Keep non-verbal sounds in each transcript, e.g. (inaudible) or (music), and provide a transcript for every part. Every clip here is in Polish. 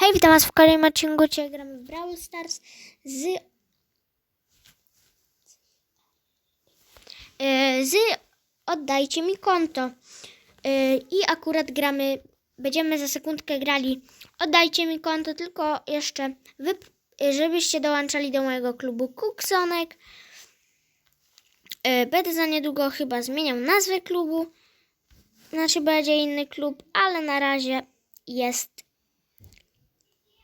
Hej, witam was w kolejnym odcinku, dzisiaj gramy w Brawl Stars z... e, z Oddajcie mi konto. E, I akurat gramy, będziemy za sekundkę grali Oddajcie mi konto, tylko jeszcze wy, żebyście dołączali do mojego klubu Kuksonek. E, Będę za niedługo chyba zmieniał nazwę klubu. Znaczy będzie inny klub, ale na razie jest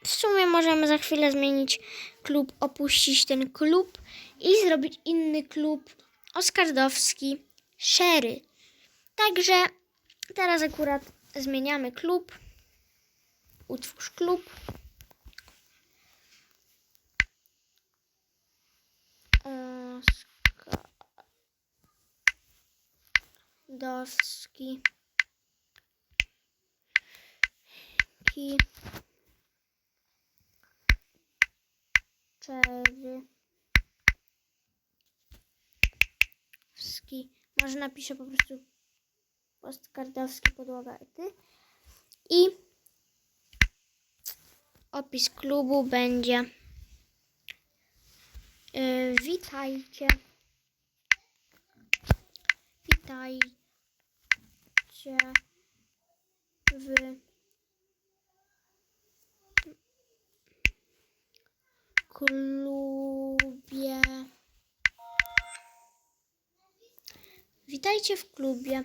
w sumie możemy za chwilę zmienić klub, opuścić ten klub i zrobić inny klub Oskardowski Sherry. Także teraz akurat zmieniamy klub. Utwórz klub. Oskardowski. Ki. Czerwy. Ski. Może napiszę po prostu postkardowski podłoga ety. I opis klubu będzie yy, witajcie. Witajcie w klubie. Witajcie w klubie.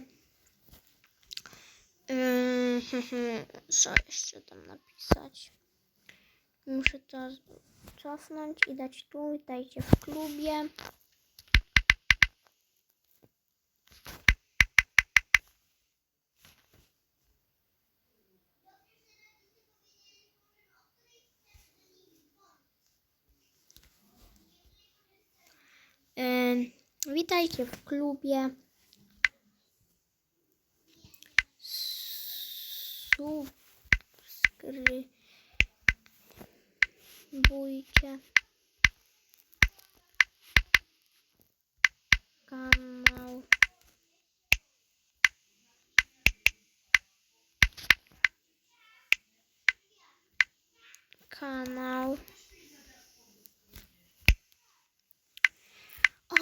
Yy, (laughs) Co jeszcze tam napisać? Muszę to cofnąć i dać tu. Witajcie w klubie. Yy, Witajcie w klubie. Subskrybujcie kanał. Kanał.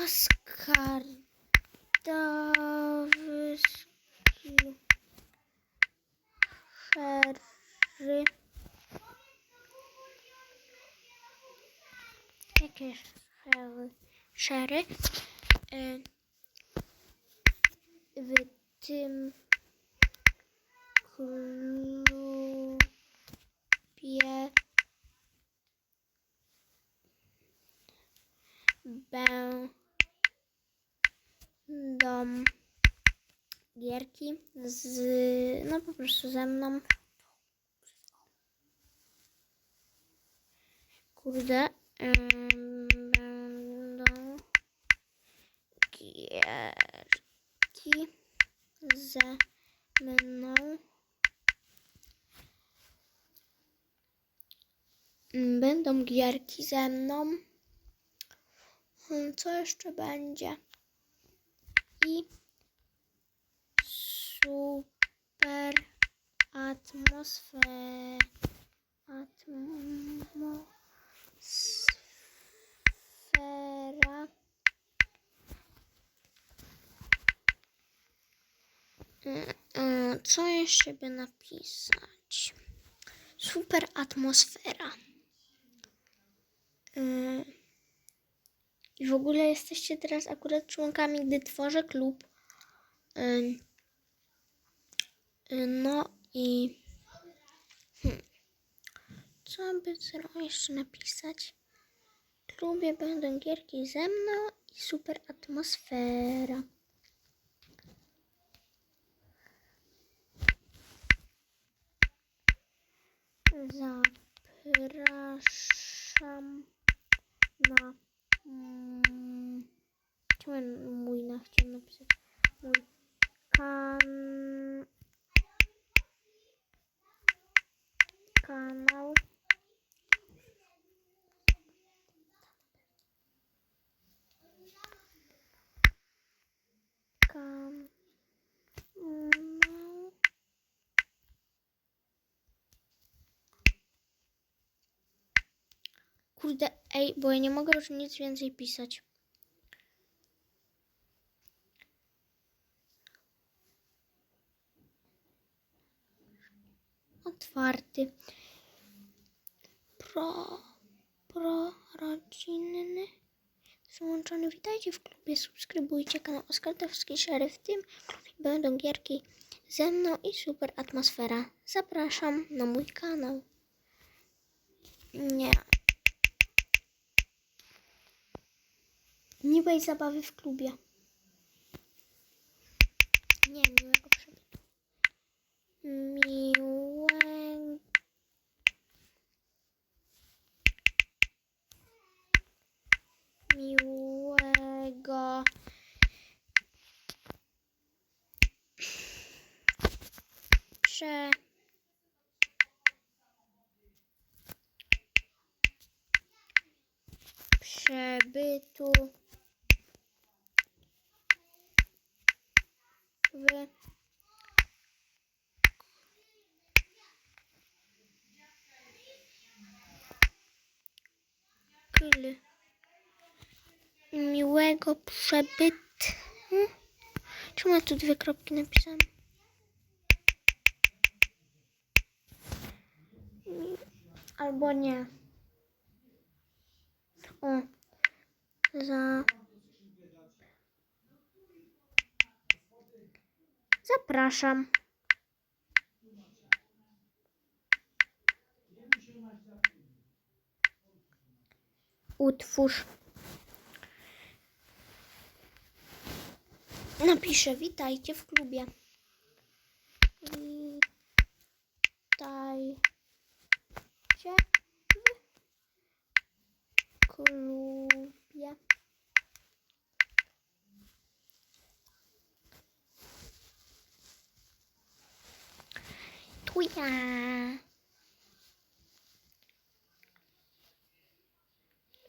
Oskar Dawski Szery Jakie szery? Szery Y, W tym klubie gierki z, no po prostu ze mną. Kurde, będą gierki ze mną. Będą gierki ze mną. Hmm, Co jeszcze będzie? I super atmosfera. Atmosfera. Mm, mm, Co jeszcze by napisać? Super atmosfera. Mm. I w ogóle jesteście teraz akurat członkami, gdy tworzę klub. Y, No i hmm, co by jeszcze napisać? W klubie będą gierki ze mną i super atmosfera. Zapraszam na mm, chciałem mój na chciałem napisać? Mój kan kanał kanał Kurde, ej, bo ja nie mogę już nic więcej pisać. Otwarty. Pro, pro rodzinny. Złączony. Witajcie w klubie. Subskrybujcie kanał Oskartowski Szeryf. W tym klubie będą gierki ze mną i super atmosfera. Zapraszam na mój kanał. Nie. Miłej zabawy w klubie. Nie, miłego przebytu. Miłego. Miłego. Prze. Przebytu. W. Kl. Miłego przebytu. Czemu ja tu dwie kropki napisałam? Albo nie. O. Za. Zapraszam. Utwórz. Napiszę witajcie w klubie. Witajcie w klubie.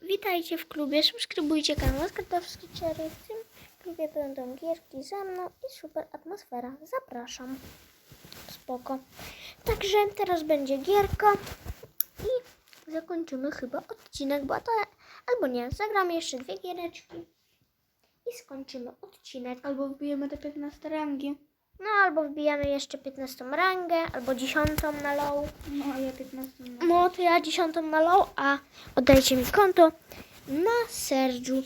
Witajcie w klubie, subskrybujcie kanał Skarbowski Cherry. W tym klubie będą gierki ze mną i super atmosfera. Zapraszam. Spoko. Także teraz będzie gierka i zakończymy chyba odcinek, bo to albo nie, zagramy jeszcze dwie giereczki i skończymy odcinek. Albo wbijemy te 15 rangi. No albo wbijamy jeszcze 15 rangę, albo 10 na low. No, ja 15 na No to ja 10 na low, a oddajcie mi konto na Sergiu.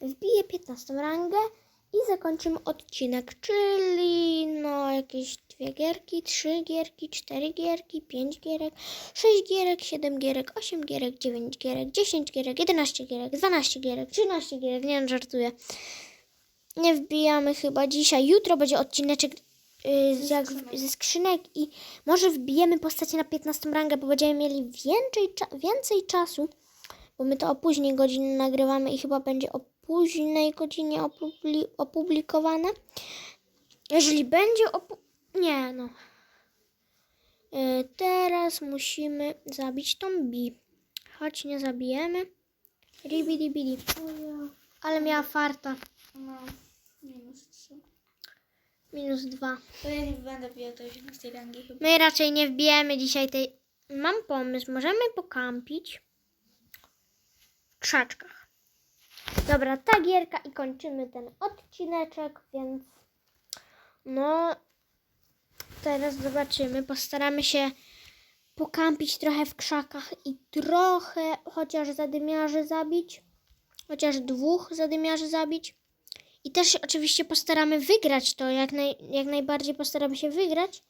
Wbiję 15 rangę i zakończymy odcinek, czyli no jakieś dwie gierki, trzy gierki, cztery gierki, pięć gierek, sześć gierek, siedem gierek, osiem gierek, dziewięć gierek, dziesięć gierek, 11 gierek, 12 gierek, 13 gierek, nie no, żartuję. Nie wbijamy chyba dzisiaj. Jutro będzie odcineczek yy, jak, ze skrzynek i może wbijemy postacie na 15 rangę, bo będziemy mieli więcej, więcej czasu, bo my to o późnej godzinie nagrywamy i chyba będzie o późnej godzinie opubli- opublikowane. Jeżeli będzie opu- Nie, no. Yy, teraz musimy zabić tą bi. Choć nie zabijemy. Ribidi bidi. Ale miała farta. No, minus 3. Minus dwa. To ja nie będę wbijał tej 18 rangi chyba. My raczej nie wbijemy dzisiaj tej. Mam pomysł, możemy pokampić w krzaczkach. Dobra, ta gierka i kończymy ten odcineczek, więc no teraz zobaczymy. Postaramy się pokampić trochę w krzakach i trochę chociaż zadymiarzy zabić. Chociaż dwóch zadymiarzy zabić. I też oczywiście postaramy wygrać to, jak, naj, jak najbardziej postaramy się wygrać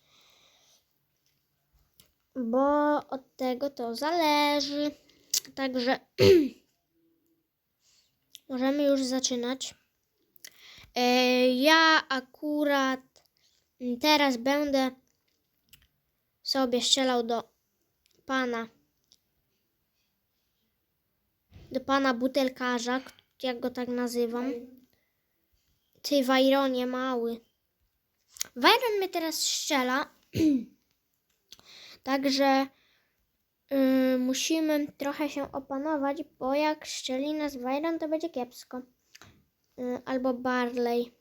bo od tego to zależy. Także (clears throat) możemy już zaczynać. E, Ja akurat teraz będę sobie strzelał do pana. Do pana butelkarza, jak go tak nazywam. Ty Wajronie mały. Wajron mnie teraz strzela. (clears throat) Także y, musimy trochę się opanować, bo jak strzeli nas Wajron, to będzie kiepsko. Y, albo Barley.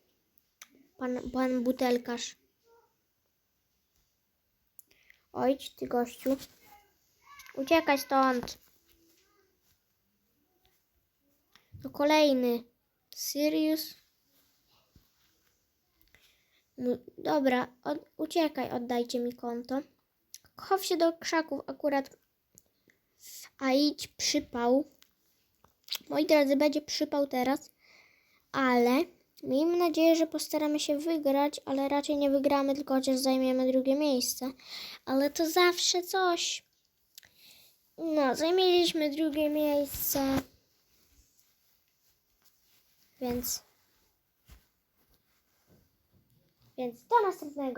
Pan, pan butelkarz. Ojdź, ty gościu. Uciekaj stąd. To kolejny. Sirius. Mu- Dobra, od, uciekaj, oddajcie mi konto. Chow się do krzaków akurat. A idź przypał. Moi drodzy, będzie przypał teraz. Ale miejmy nadzieję, że postaramy się wygrać, ale raczej nie wygramy, tylko chociaż zajmiemy drugie miejsce. Ale to zawsze coś. No, zajmiliśmy drugie miejsce. Więc. Więc do następnego.